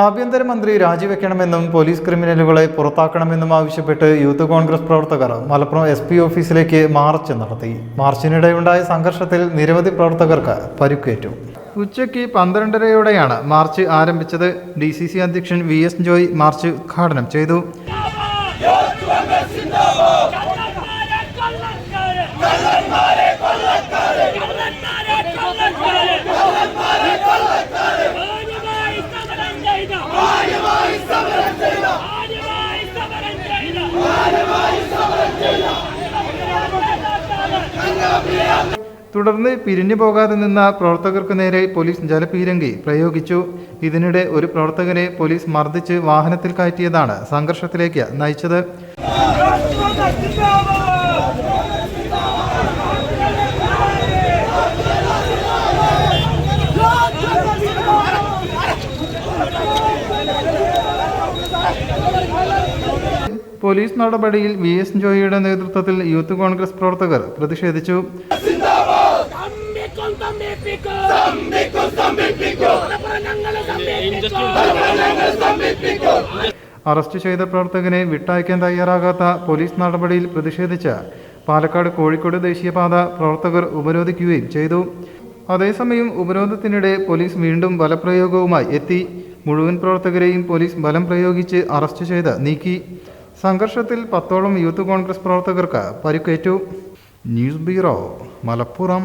ആഭ്യന്തരമന്ത്രി രാജിവെക്കണമെന്നും പോലീസ് ക്രിമിനലുകളെ പുറത്താക്കണമെന്നും ആവശ്യപ്പെട്ട് യൂത്ത് കോൺഗ്രസ് പ്രവർത്തകർ മലപ്പുറം എസ് പി ഓഫീസിലേക്ക് മാർച്ച് നടത്തി. മാർച്ചിനിടെയുണ്ടായ സംഘർഷത്തിൽ നിരവധി പ്രവർത്തകർക്ക് പരുക്കേറ്റു. ഉച്ചയ്ക്ക് പന്ത്രണ്ടരയോടെയാണ് മാർച്ച് ആരംഭിച്ചത്. ഡി സി സി അധ്യക്ഷൻ വി എസ് ജോയ് മാർച്ച് ഉദ്ഘാടനം ചെയ്തു. തുടർന്ന് പിരിഞ്ഞു പോകാതെ നിന്ന പ്രവർത്തകർക്ക് നേരെ പോലീസ് ജലപീരങ്കി പ്രയോഗിച്ചു. ഇതിനിടെ ഒരു പ്രവർത്തകനെ പോലീസ് മർദ്ദിച്ച് വാഹനത്തിൽ കയറ്റിയതാണ് സംഘർഷത്തിലേക്ക് നയിച്ചത്. പോലീസ് നടപടിയിൽ വി എസ് ജോയിയുടെ നേതൃത്വത്തിൽ യൂത്ത് കോൺഗ്രസ് പ്രവർത്തകർ പ്രതിഷേധിച്ചു. തമ്മിക്കും തമ്മിപ്പിക്കും ഞങ്ങളെ തമ്മിപ്പിക്കും അറസ്റ്റ് ചെയ്ത പ്രവർത്തകനെ വിട്ടയക്കാൻ തയ്യാറാകാത്ത പോലീസ് നടപടിയിൽ പ്രതിഷേധിച്ച് പാലക്കാട് കോഴിക്കോട് ദേശീയപാത പ്രവർത്തകർ ഉപരോധിക്കുകയും ചെയ്തു. അതേസമയം ഉപരോധത്തിനിടെ പോലീസ് വീണ്ടും ബലപ്രയോഗവുമായി എത്തി. മുഴുവൻ പ്രവർത്തകരെയും പോലീസ് ബലം പ്രയോഗിച്ച് അറസ്റ്റ് ചെയ്ത് നീക്കി. സംഘർഷത്തിൽ പത്തോളം യൂത്ത് കോൺഗ്രസ് പ്രവർത്തകർക്ക് പരിക്കേറ്റു. News bureau Malappuram.